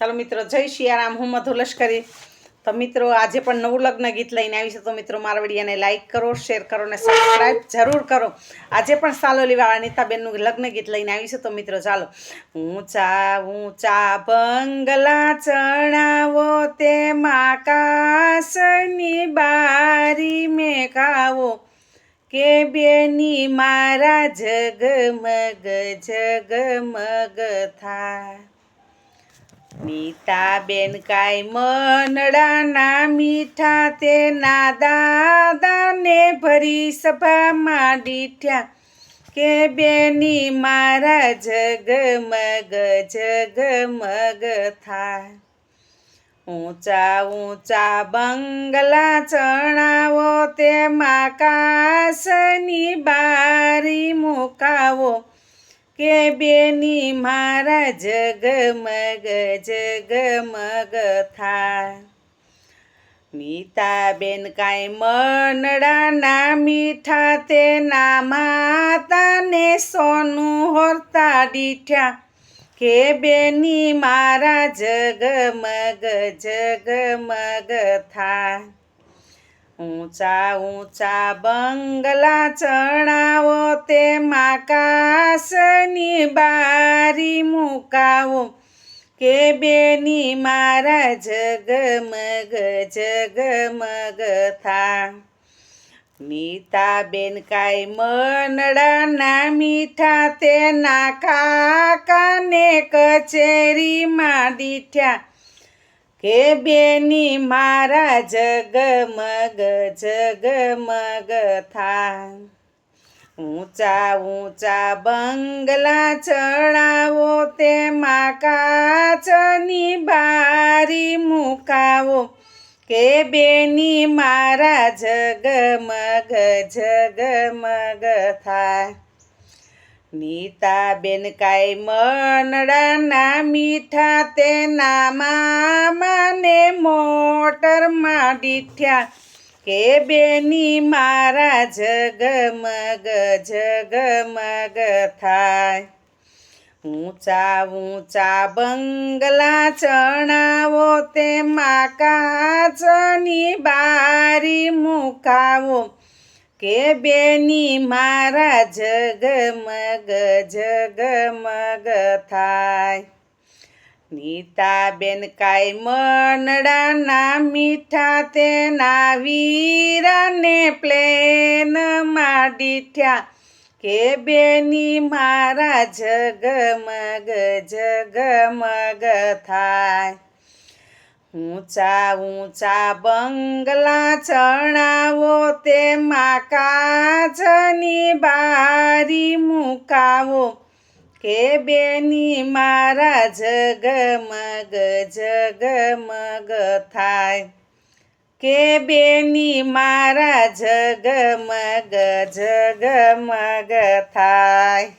ચાલો મિત્રો, જય શિયારામ. હું મધુ લશ્કરી. તો મિત્રો, આજે પણ નવું લગ્ન ગીત લઈને આવી છે. તો મિત્રો, મારા વિડીયોને લાઇક કરો શેર કરો અને સબસ્ક્રાઈબ જરૂર કરો. આજે પણ સાલોલીવાળા નીતાબેનનું લગ્ન ગીત લઈને આવી છે. તો મિત્રો, ચાલો. ઊંચા ઊંચા બંગલા ચણાવો તેમાં કાશની બારી મેં ખાવો કે બેની મારા જગમગ જગમગ થાય નીતાબેન કાય મનડાના મીઠા તેના દાદાને ભરી સભામાં દીઠ્યા કે બેની મારા જગમગ જગમગ થાય. ઊંચા ઊંચા બંગલા ચણાવો, તેમાં કાશની બારી મુકાવો. કે બેની મારા જગમગ જગમગ થાય. મીતાબેન કાંઈ મનડાના મીઠા તેના માતાને સોનું હોરતા દીઠ્યા કે બેની મારા જગમગ જગમગ થાય. ઊંચા ઊંચા બંગલા ચણાવો તેમાં કાશની બારી મુકાવો. કે બેની મારા જગમગ જગમગ થા. નીતાબેન કાંઈ મનડાના મીઠા તેના કાકાને કચેરીમાં દીઠ્યા. કે બેની મારા જગમગ જગમગ થાય. ઊંચા ઊંચા બંગલા ચડાવો, તેમાં કાચની બારી મુકાવો. કે બેની મારા જગમગ જગમગ થાય. નીતાબેન કાંઈ મનડાના મીઠા તેના મામાને મોટરમાં દીઠ્યા કે બેની મારા જગમગ જગમગ થાય. ઊંચા ઊંચા બંગલા ચણાવો તેમાં કાચની બારી મુકાવો. કે બેની મારા જગમગ જગમગ થાય. નીતાબેન કાંઈ મનડાના મીઠા તેના વીરાને પ્લેનમાં દીઠ્યા કે બેની મારા જગમગ જગમગ થાય. ઊંચા ઊંચા બંગલા ચણાવો તેમાં કાચની બારી મુકાવો. કે બેની મારા જગમગ જગમગ થાય. કે બેની મારા જગમગ જગમગ થાય.